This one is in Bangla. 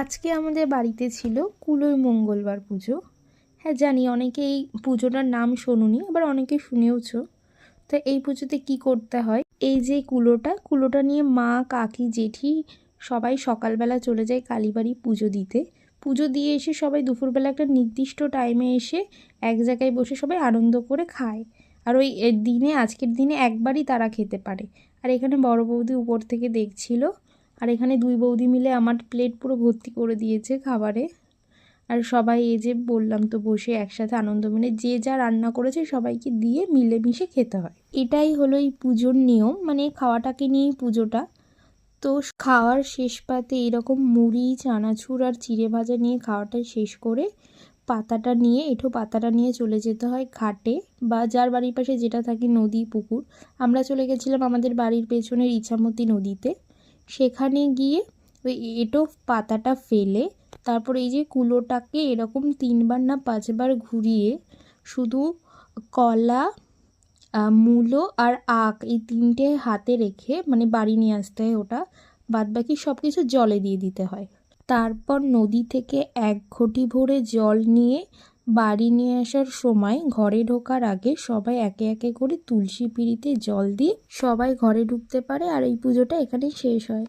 আজকে আমাদের বাড়িতে ছিল কুলোই মঙ্গলবার পুজো। হ্যাঁ জানি অনেকে এই পুজোটার নাম শোনুনি, আবার অনেকে শুনেওছো। তো এই পুজোতে কি করতে হয়? এই যে কুলোটা কুলোটা নিয়ে মা, কাকি, জেঠি সবাই সকালবেলা চলে যায় কালীবাড়ি পুজো দিতে। পুজো দিয়ে এসে সবাই দুপুরবেলা একটা নির্দিষ্ট টাইমে এসে এক জায়গায় বসে সবাই আনন্দ করে খায়। আর ওই দিনে, আজকের দিনে একবারই তারা খেতে পারে। আর এখানে বড় বৌদি উপর থেকে দেখছিল আর এখানে দুই বৌদি মিলে আমার প্লেট পুরো ভর্তি করে দিয়েছে খাবারে। আর সবাই এই যে বললাম তো বসে একসাথে আনন্দ মানে যে যা রান্না করেছে সবাইকে দিয়ে মিলেমিশে খেতে হয়। এটাই হলো এই পুজোর নিয়ম মানে খাওয়াটাকে নিয়েই পুজোটা। তো খাওয়ার শেষ পাতে এরকম মুড়ি, চানাচুর আর চিড়ে ভাজা নিয়ে খাওয়াটা শেষ করে পাতাটা নিয়ে, এঁঠো পাতাটা নিয়ে চলে যেতে হয় ঘাটে বা যার বাড়ির পাশে যেটা থাকে নদী, পুকুর। আমরা চলে গেছিলাম আমাদের বাড়ির পেছনের ইছামতি নদীতে। সেখানে গিয়ে ওই এঁটো পাতাটা ফেলে তারপর এই যে কুলোটাকে এরকম তিনবার না পাঁচবার ঘুরিয়ে শুধু কলা মূলো আর আখ এই তিনটে হাতে রেখে মানে বাড়ি নিয়ে আসতে হয় ওটা। বাদ বাকি সব কিছু জলে দিয়ে দিতে হয়। তারপর নদী থেকে এক ঘটি ভরে জল নিয়ে বাড়ি নিয়ে আসার সময় ঘরে ঢোকার আগে সবাই একে একে করে তুলসী পিঁড়িতে জল দিয়ে সবাই ঘরে ঢুকতে পারে আর এই পুজোটা এখানেই শেষ হয়।